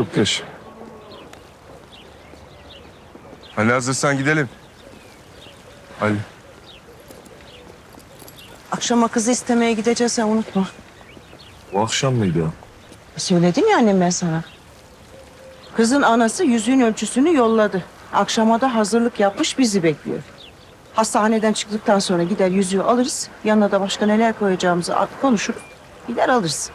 Çok geç. Hani hazırsan gidelim. Ali. Akşama kızı istemeye gideceğiz sen unutma. Bu akşam mıydı o? Söyledim ya annem ben sana. Kızın anası yüzüğün ölçüsünü yolladı. Akşama da hazırlık yapmış bizi bekliyor. Hastaneden çıktıktan sonra gider yüzüğü alırız. Yanına da başka neler koyacağımızı konuşur. Gider alırız.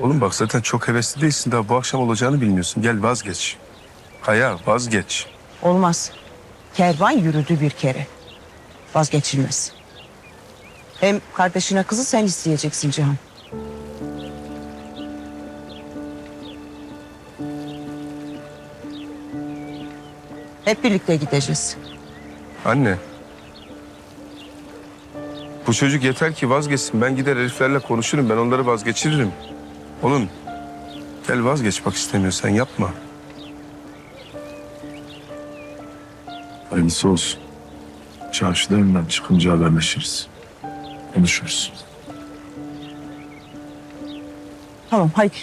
Oğlum bak zaten çok hevesli değilsin daha bu akşam olacağını bilmiyorsun. Gel vazgeç. Kaya vazgeç. Olmaz. Kervan yürüdü bir kere. Vazgeçilmez. Hem kardeşine kızı sen isteyeceksin Cihan. Hep birlikte gideceğiz. Anne. Bu çocuk yeter ki vazgeçsin. Ben gider heriflerle konuşurum. Ben onları vazgeçiririm. Oğlum gel vazgeç bak istemiyorsan yapma. Hayırlısı olsun. Çarşıda önünden çıkınca haberleşiriz. Konuşuruz. Tamam haydi.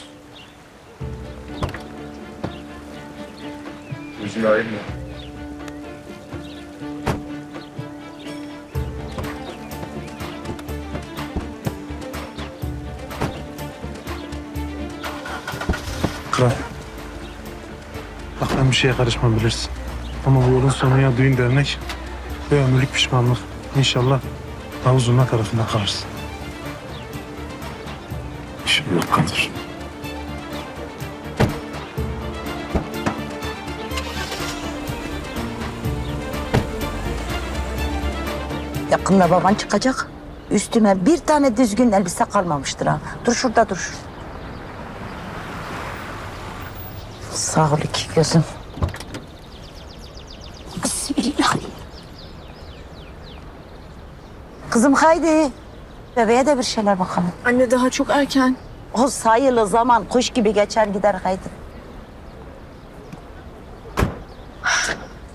Gözünü ayırma. Kral. Bak ben bir şeye karışmam bilirsin. Ama bu yolun sonu ya düğün dernek ve ömürlük pişmanlık. İnşallah daha uzunma tarafında kalırsın. İnşallah kalır. Yakında baban çıkacak. Üstüme bir tane düzgün elbise kalmamıştır ha. Dur şurada dur. Sağ ol iki gözüm. Bismillah. Kızım haydi. Bebeğe de bir şeyler bakalım. Anne daha çok erken. O sayılı zaman kuş gibi geçer gider haydi.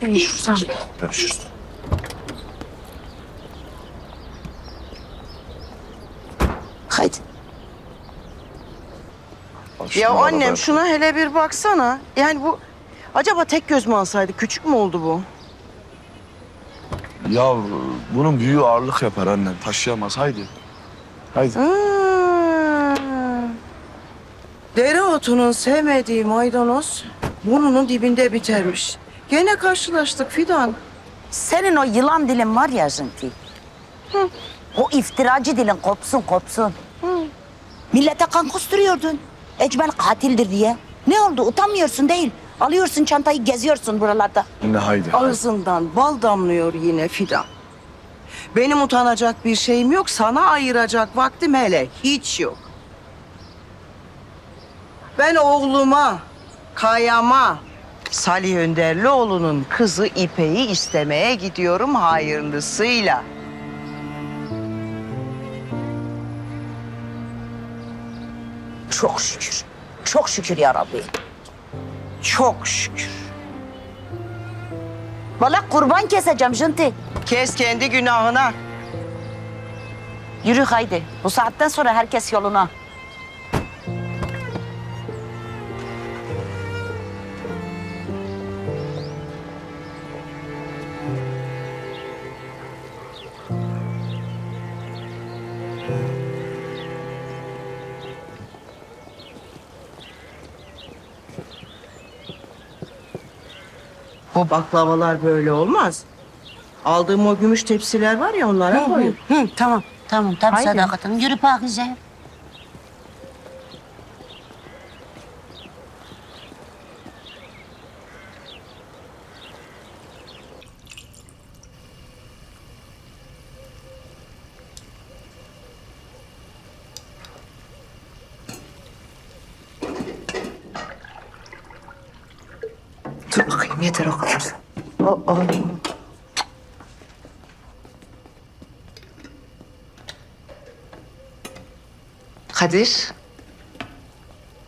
Görüşürüz. Haydi. Ya annem şuna hele bir baksana. Yani bu acaba tek göz mü alsaydı küçük mü oldu bu? Ya bunun büyüğü ağırlık yapar annem. Taşıyamaz. Haydi. Haydi. Hmm. Dereotunun sevmediği maydanoz burnunun dibinde bitermiş. Gene karşılaştık Fidan. Senin o yılan dilin var ya Jınti. O iftiracı dilin kopsun kopsun. Millete kan kusturuyordun. Ecmel katildir diye. Ne oldu utanmıyorsun değil. Alıyorsun çantayı geziyorsun buralarda. Yine haydi. Ağzından bal damlıyor yine Fidan. Benim utanacak bir şeyim yok. Sana ayıracak vaktim hele hiç yok. Ben oğluma, Kayam'a, Salih Önderlioğlu'nun kızı İpek'i istemeye gidiyorum hayırlısıyla. Çok şükür. Çok şükür ya Rabbi. Çok şükür. Valla kurban keseceğim Jınti. Kes kendi günahına. Yürü haydi. Bu saatten sonra herkes yoluna. Bu baklavalar böyle olmaz. Aldığım o gümüş tepsiler var ya onlara koyun. Hı, tamam. Tamam tamam Haydi. sadakatim. Yürü Pakize. Bakayım yeter o kadar. Kadir.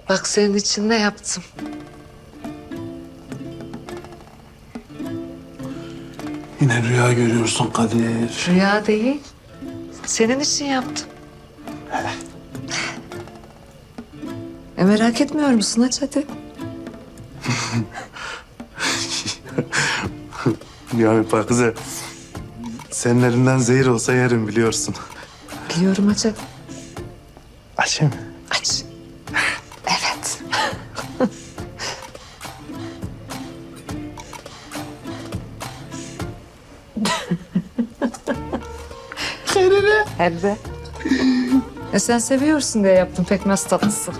Bak senin için ne yaptım. Yine rüya görüyorsun Kadir. Rüya değil. Senin için yaptım. E merak etmiyor musun? Aç hadi. Yani Pakize, senin elinden zehir olsa yerim biliyorsun. Biliyorum Hacer. Açayım. Aç. Evet. Elde. E sen seviyorsun diye yaptım pekmez tatlısı.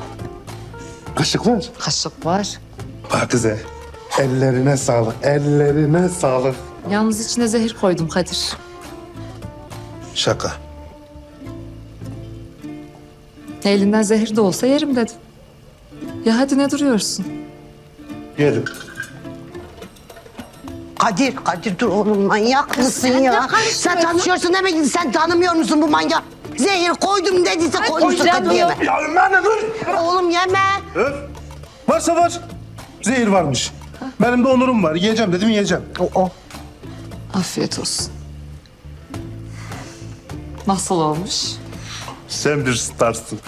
Kaşık var. Kaşık var. Pakize, ellerine sağlık, ellerine sağlık. Yalnız içine zehir koydum Kadir. Şaka. Elinden zehir de olsa yerim dedim. Ya hadi ne duruyorsun? Yerim. Kadir, Kadir dur oğlum manyak mısın ya? Sen tanışıyorsun demek ki sen tanımıyor musun bu manyak? Zehir koydum dediyse koymuşsun Kadir yeme. Ya Ömer dur. Oğlum yeme. Varsa var. Zehir varmış. Benim de onurum var. Yiyeceğim dedim yiyeceğim. O, o. Afiyet olsun. Nasıl olmuş? Sen bir starsın.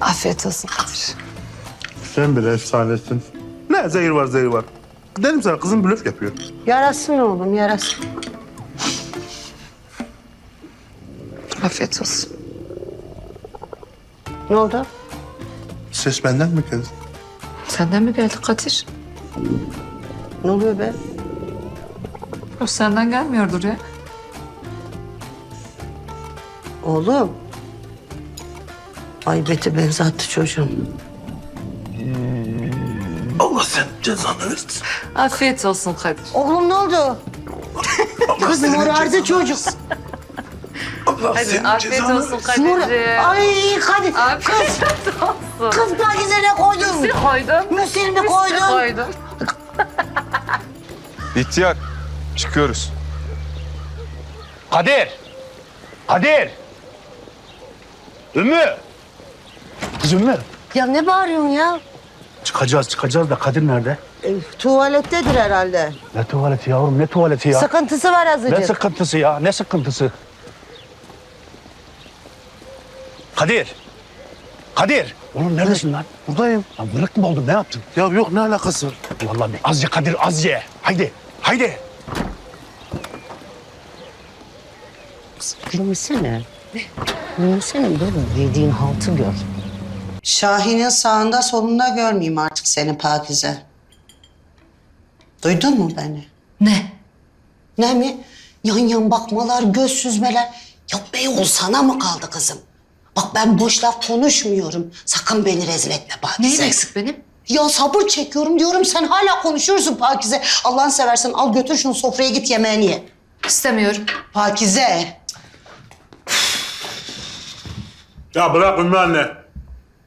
Afiyet olsun Kadir. Sen bir efsanesin. Ne zehir var zehir var. Dedim sana kızım blöf yapıyor. Yarasın oğlum yarasın. Afiyet olsun. Ne oldu? Ses benden mi geldi? Senden mi geldi Kadir? Ne oluyor be? O senden gelmiyordur ya. Oğlum. Ay beti benzattı çocuğum. Allah sen cezanı versin. Afiyet olsun Kadir. Oğlum ne oldu? Kız morardı çocuk. Allah Hadi afiyet olsun Mor... Kadir'ciğim. Ay Kadir. Afiyet olsun. Kız Pakize ne koydun? koydum. Müsil mi koydun? Koydum. İhtiyar. Çıkıyoruz. Kadir! Kadir! Ümmü! Kız Ümmü. Ya ne bağırıyorsun ya? Çıkacağız çıkacağız da Kadir nerede? E, tuvalettedir herhalde. Ne tuvaleti yavrum ne tuvaleti ya? Sıkıntısı var azıcık. Ne sıkıntısı ya? Ne sıkıntısı? Kadir! Kadir! Oğlum neredesin lan? Buradayım. Lan bırak mı oldun? Ne yaptın? Ya yok ne alakası var? Vallahi bir az ye Kadir az ye. Haydi. Haydi. Gülmesene. Gülmesene böyle yediğin haltı gör. Şahin'in sağında solunda görmeyeyim artık seni Pakize. Duydun mu beni? Ne? Ne mi? Yan yan bakmalar, göz süzmeler. Ya Beyoğlu sana mı kaldı kızım? Bak ben boş laf konuşmuyorum. Sakın beni rezil etme Pakize. Neyin eksik benim? Ya sabır çekiyorum diyorum sen hala konuşuyorsun Pakize. Allah'ını seversen al götür şunu sofraya git yemeğini ye. İstemiyorum. Pakize. Ya bırak Ümmü anne.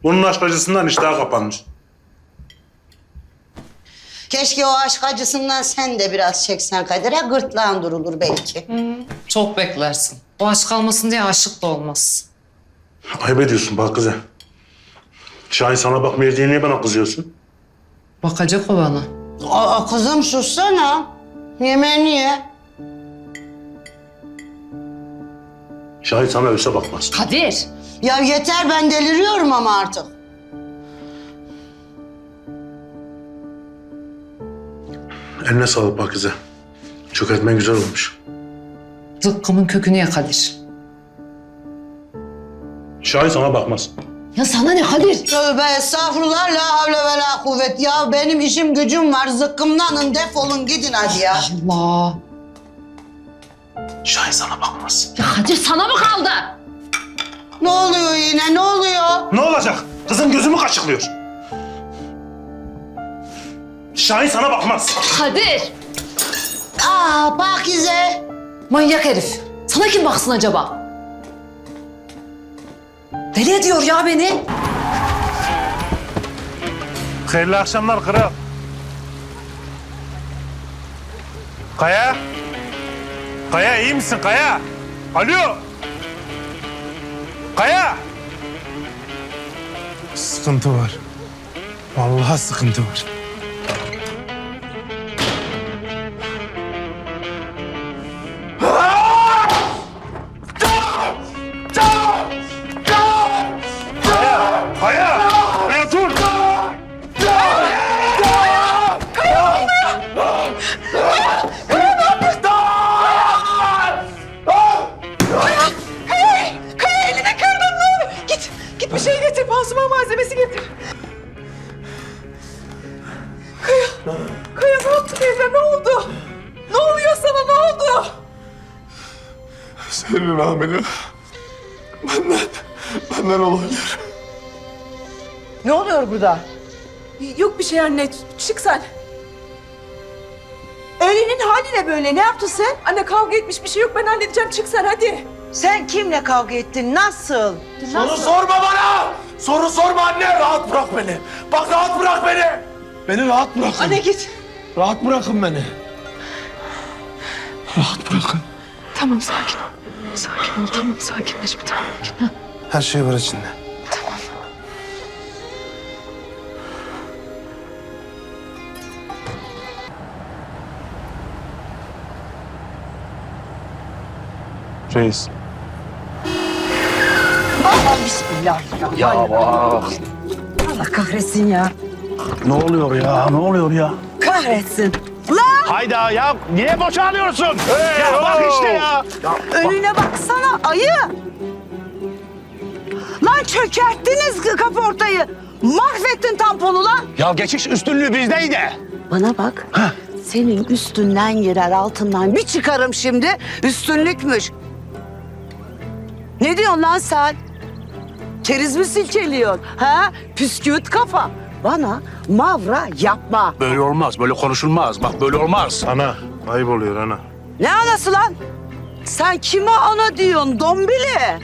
Bunun aşk acısından iştahı kapanmış. Keşke o aşk acısından sen de biraz çeksen Kadir'e gırtlağın durulur belki. Çok beklersin. O aşk almasın diye aşık da olmaz. Ayıp ediyorsun bak kıza. Şahin sana bakmıyor diye niye bana kızıyorsun? Bakacak o bana. Aa kızım sussana. Yemeğini ye. Şahin sana ölse bakmaz. Kadir! Ya yeter ben deliriyorum ama artık. Eline sağlık kıza. Çökertmen güzel olmuş. Zıkkımın kökünü ye Kadir. Şahin sana bakmaz. Ya sana ne Kadir? Tövbe estağfurullah la havle ve la kuvvet. Ya benim işim gücüm var zıkkımdanın defolun gidin hadi ya. Allah! Şahin sana bakmaz. Ya Kadir sana mı kaldı? Ne oluyor yine ne oluyor? Ne olacak? Kızım gözümü kaşıklıyor. Şahin sana bakmaz. Kadir! Aa Pakize. Manyak herif. Sana kim baksın acaba? Deli ediyor ya beni. Hayırlı akşamlar kral. Kaya. Kaya iyi misin Kaya? Alo. Kaya. Sıkıntı var. Vallahi sıkıntı var. Senin hamile. Benden, benden olabilir. Ne oluyor burada? Yok bir şey anne. Çık sen. Elinin hali ne böyle? Ne yaptın sen? Anne kavga etmiş bir şey yok. Ben halledeceğim. Çık sen hadi. Sen kimle kavga ettin? Nasıl? Soru sorma bana! Soru sorma anne! Rahat bırak beni! Bak rahat bırak beni! Beni rahat bırakın. Anne git. Rahat bırakın beni. Rahat bırakın. Tamam sakin ol. Sakin ol tamam sakinleş bir tamam. Her şey var içinde. Reis. Bismillah. Ya bak. Allah kahretsin ya. Ne oluyor ya? Ne oluyor ya? Kahretsin. Hayda ya niye boşanıyorsun? ya bak işte ya. Önüne baksana ayı. Lan çökerttiniz kaportayı. Mahvettin tamponu lan. Ya geçiş üstünlüğü bizdeydi. Bana bak. Senin üstünden girer altından bir çıkarım şimdi. Üstünlükmüş. Ne diyorsun lan sen? Keriz mi silkeliyorsun? Ha? Püsküvit kafa. Bana mavra yapma. Böyle olmaz, böyle konuşulmaz. Bak böyle olmaz. Ana. Ayıp oluyor ana. Ne anası lan? Sen kime ana diyorsun dombili?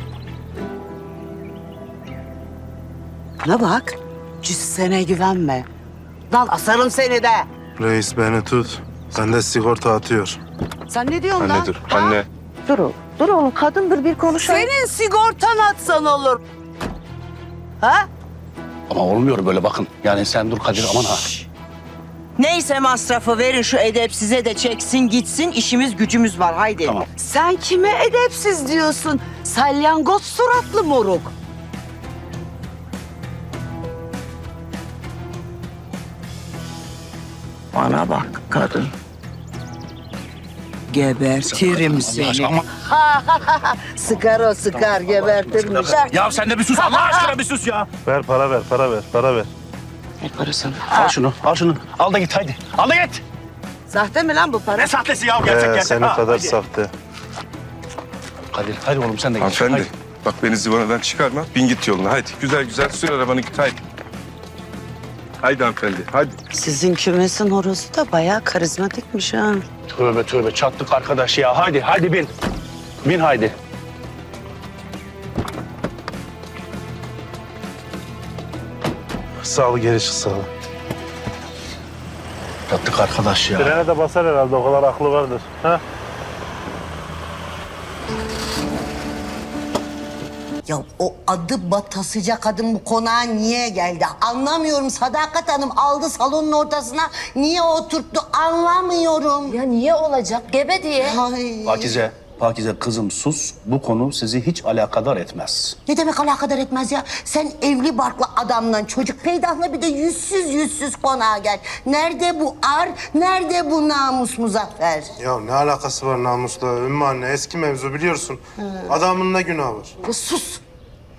Bana bak. Cüssene güvenme. Lan asarım seni de. Reis beni tut. Bende sigorta atıyor. Sen ne diyorsun lan? Anne dur. Ha? Anne. Dur oğlum. Dur oğlum kadındır bir konuşalım. Senin sigortan atsan olur. Ha? Ama olmuyor böyle bakın. Yani sen dur Kadir aman ha. Neyse masrafı verin şu edepsize de çeksin gitsin işimiz gücümüz var haydi. Tamam. Sen kime edepsiz diyorsun? Salyangoz suratlı moruk. Bana bak kadın. Gebertirim seni. Ama Sıkar o sıkar gebertirmiş. ya sen de bir sus Allah aşkına bir sus ya. Ver para ver para ver para ver. Al şunu, al şunu. Al da git haydi. Al da git. Sahte mi lan bu para? Ne sahtesi ya gerçek Ee, gerçek. senin Ha, kadar haydi. sahte. Kadir hadi oğlum sen de git. Hanımefendi. Haydi. Bak beni zıvanadan çıkarma. Bin git yoluna. Haydi. Güzel güzel sür arabanı git. Haydi. Haydi hanımefendi. Haydi. Sizin kümesin horozu da bayağı karizmatikmiş ha. Tövbe tövbe çattık arkadaş ya. Haydi haydi bin. Bin haydi. Sağ ol geri çık sağ ol. Çattık arkadaş ya. Frene de basar herhalde o kadar aklı vardır. Ha? Ya o adı batasıca kadın bu konağa niye geldi? Anlamıyorum. Sadakat Hanım aldı salonun ortasına. Niye oturttu? Anlamıyorum. Ya niye olacak? Gebe diye. Ay. Pakize, Pakize kızım sus. Bu konu sizi hiç alakadar etmez. Ne demek alakadar etmez ya? Sen evli barklı adamla çocuk peydahla bir de yüzsüz yüzsüz konağa gel. Nerede bu ar, nerede bu namus Muzaffer? Ya ne alakası var namusla Ümmü anne? Eski mevzu biliyorsun. Adamın ne günahı var? Ya sus.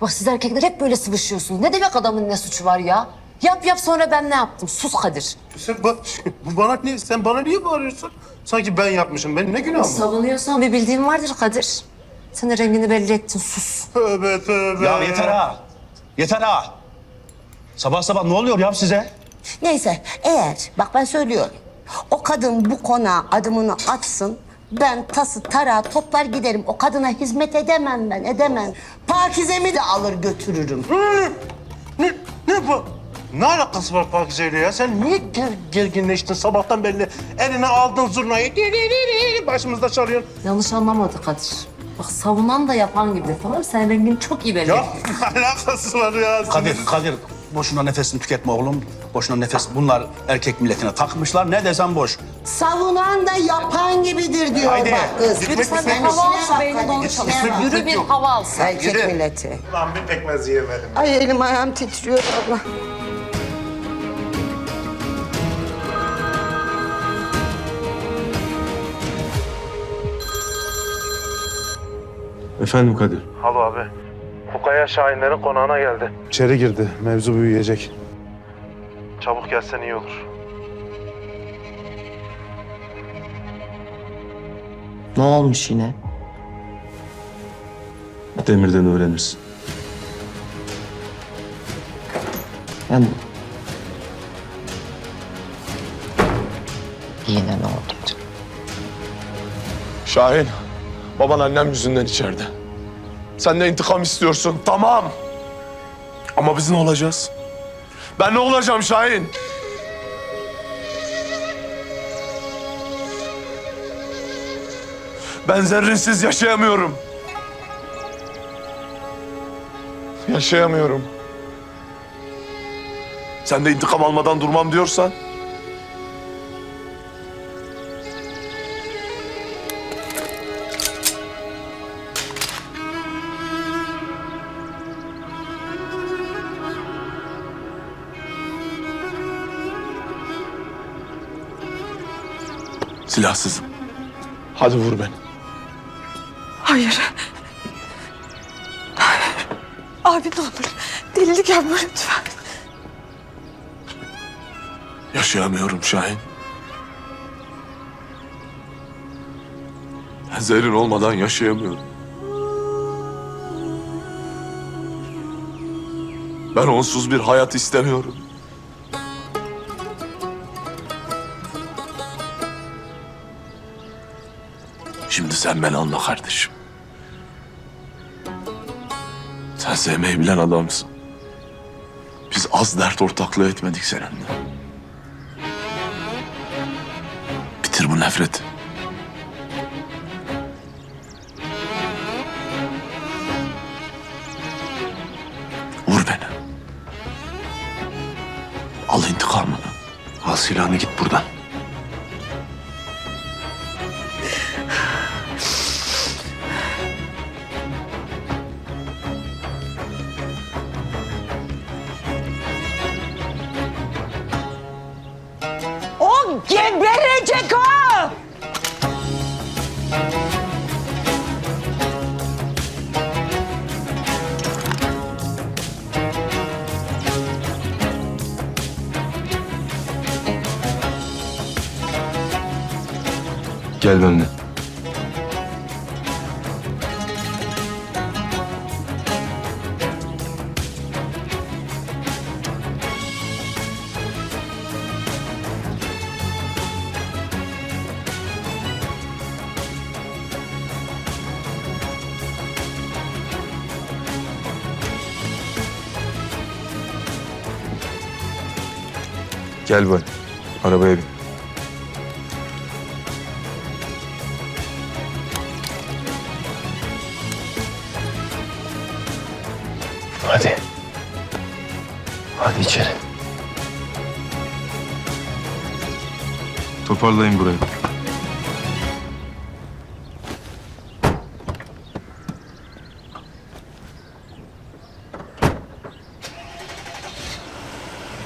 Bak siz erkekler hep böyle sıvışıyorsunuz. Ne demek adamın ne suçu var ya? Yap yap sonra ben ne yaptım? Sus Kadir. Sen, ba- bu bana niye, sen bana niye bağırıyorsun? Sanki ben yapmışım. Benim ne günahım var? Savunuyorsan bir bildiğin vardır Kadir. Sen de rengini belli ettin. Sus. Tövbe tövbe. Ya yeter ha. Yeter ha. Sabah sabah ne oluyor ya size? Neyse eğer bak ben söylüyorum. O kadın bu konağa adımını atsın. Ben tası tarağı toplar giderim. O kadına hizmet edemem ben edemem. Pakizemi de alır götürürüm. Ne, ne bu? Ne alakası var Pakize'yle ya? Sen niye ger- gerginleştin sabahtan belli? Eline aldın zurnayı. Başımızda çalıyorsun. Yanlış anlamadı Kadir. Bak savunan da yapan gibi tamam? Sen rengini çok iyi belli Ya alakası var ya? Kadir, Kadir boşuna nefesini tüketme oğlum. Boşuna nefes. Bunlar erkek milletine takmışlar. Ne desem boş. Savunan da yapan gibidir diyor Haydi. bak kız. Gitmek Lütfen işine Hava alsın beyni. Yürü bir hava alsın. Erkek Yürü. milleti. Lan bir pekmez yiyemedim. Ay elim ayağım titriyor Allah. Efendim Kadir. Alo abi. Bu Kaya Şahinlerin konağına geldi. İçeri girdi. Mevzu büyüyecek. Çabuk gelsen iyi olur. Ne olmuş yine? Demirden öğrenirsin. Yani... Yine ne oldu? Şahin, baban annem yüzünden içeride. Sen de intikam istiyorsun, tamam. Ama biz ne olacağız? Ben ne olacağım Şahin? Ben zerrinsiz yaşayamıyorum. Yaşayamıyorum. Sen de intikam almadan durmam diyorsan... Silahsızım. Hadi vur beni. Hayır. Hayır. Abi ne olur. Delilik yapma lütfen. Yaşayamıyorum Şahin. Zerrin olmadan yaşayamıyorum. Ben onsuz bir hayat istemiyorum. Sen beni anla kardeşim. Sen sevmeyi bilen adamsın. Biz az dert ortaklığı etmedik seninle. Bitir bu nefreti. Vur beni. Al intikamını. Al silahını git buradan. Gel benimle. Gel böyle. Arabaya bin. İçeri. Toparlayın burayı.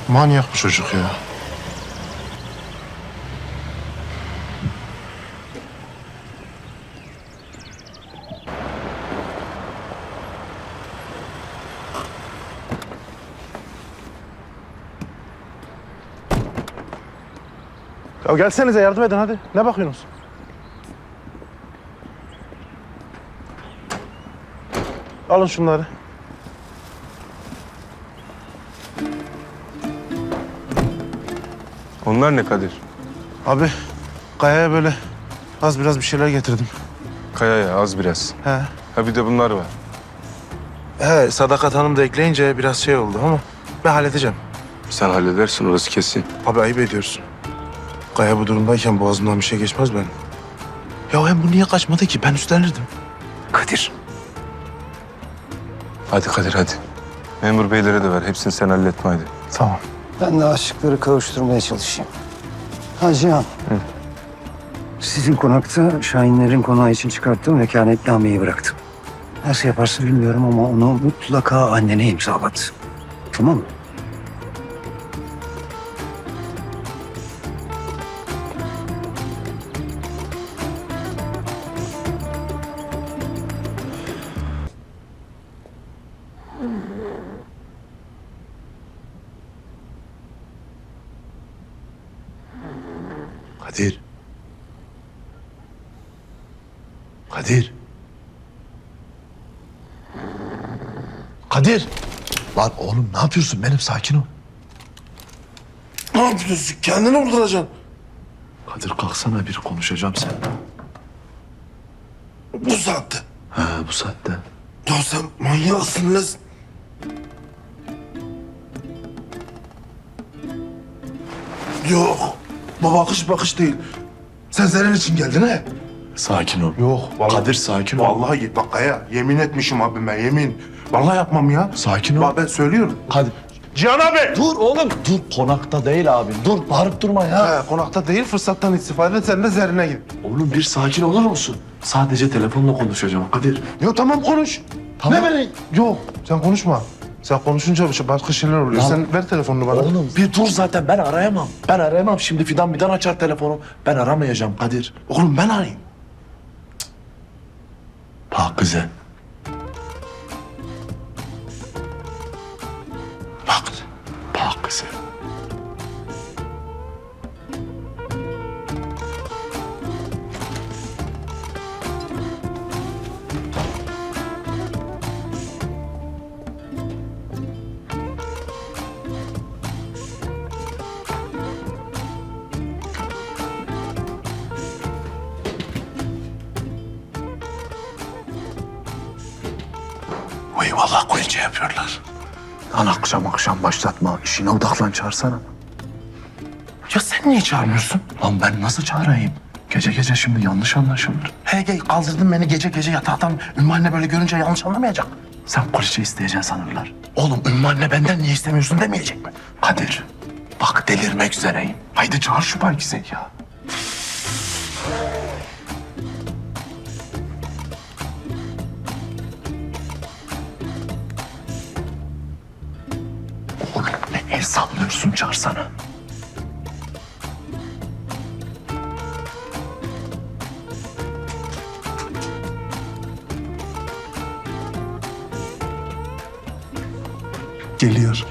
Manyak bu çocuk ya. Gelsenize yardım edin hadi. Ne bakıyorsunuz? Alın şunları. Onlar ne Kadir? Abi Kaya'ya böyle az biraz bir şeyler getirdim. Kaya'ya az biraz. He. Ha bir de bunlar var. He Sadakat Hanım da ekleyince biraz şey oldu ama ben halledeceğim. Sen halledersin orası kesin. Abi ayıp ediyorsun. Kaya bu durumdayken boğazımdan bir şey geçmez benim. Ya hem bu niye kaçmadı ki? Ben üstlenirdim. Kadir. Hadi Kadir hadi. Memur beylere de ver. Hepsini sen halletme hadi. Tamam. Ben de aşıkları kavuşturmaya çalışayım. Hacı Sizin konakta Şahinlerin konağı için çıkarttığım vekaletnameyi bıraktım. Nasıl yaparsın bilmiyorum ama onu mutlaka annene imzalat. Tamam mı? Lan oğlum ne yapıyorsun benim sakin ol. Ne yapıyorsun? Kendini vurduracaksın. Kadir kalksana bir konuşacağım seninle. Bu saatte. Ha bu saatte. Ya sen manyaksın lan. Yok. Bu bakış bakış değil. Sen Zeren için geldin he? Sakin ol. Yok. Vallahi, Kadir sakin ol. Vallahi bak Kaya yemin etmişim abime yemin. Vallahi yapmam ya. Sakin ol. Bak ben söylüyorum. Kadir. Cihan abi. Dur oğlum. Dur konakta değil abi. Dur bağırıp durma ya. He, konakta değil fırsattan istifade sen de Zerrin'e git. Oğlum bir sakin olur musun? Sadece telefonla konuşacağım Kadir. Yok tamam konuş. Tamam. Ne böyle? Yok sen konuşma. Sen konuşunca başka şeyler oluyor. Lan- Sen ver telefonunu bana. Oğlum bir dur zaten ben arayamam. Ben arayamam. Şimdi Fidan Fidan açar telefonu. Ben aramayacağım Kadir. Oğlum ben arayayım. Bak. Vallahi koyunca yapıyorlar. Lan akşam akşam başlatma. İşine odaklan çağırsana. Ya sen niye çağırmıyorsun? Lan ben nasıl çağırayım? Gece gece şimdi yanlış anlaşılır. He gel kaldırdın beni gece gece yataktan. Ümmü anne böyle görünce yanlış anlamayacak. Sen kulise isteyeceksin sanırlar. Oğlum Ümmü anne benden niye istemiyorsun demeyecek mi? Kadir, bak delirmek üzereyim. Haydi çağır şu Pakize'yi ya. Sallıyorsun çağırsana. Geliyor.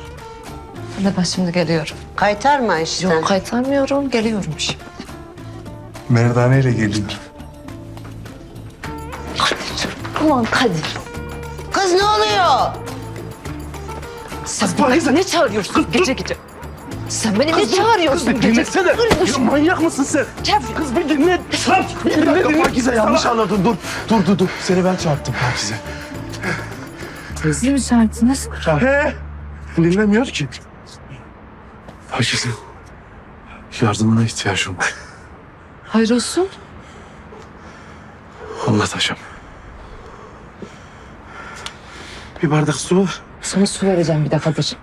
Ne ben şimdi geliyorum. Kaytarma işte. Yok kaytarmıyorum, geliyorum şimdi. Merdane ile geliyor. Aman Kadir. Kız ne oluyor? Sen beni ne çağırıyorsun gece gece? Sen beni ne çağırıyorsun gece? Dinlesene. Ya manyak mısın sen? Kız bir dinle. Bir dakika Pakize yanlış anladın. Dur, dur, dur, dur. Seni ben çarptım Pakize. Siz mi çağırdınız? He. Dinlemiyor ki. Pakize, yardımına ihtiyacım var. Hayır olsun. Anlatacağım. Bir bardak su var. Sana su vereceğim bir dakikadır.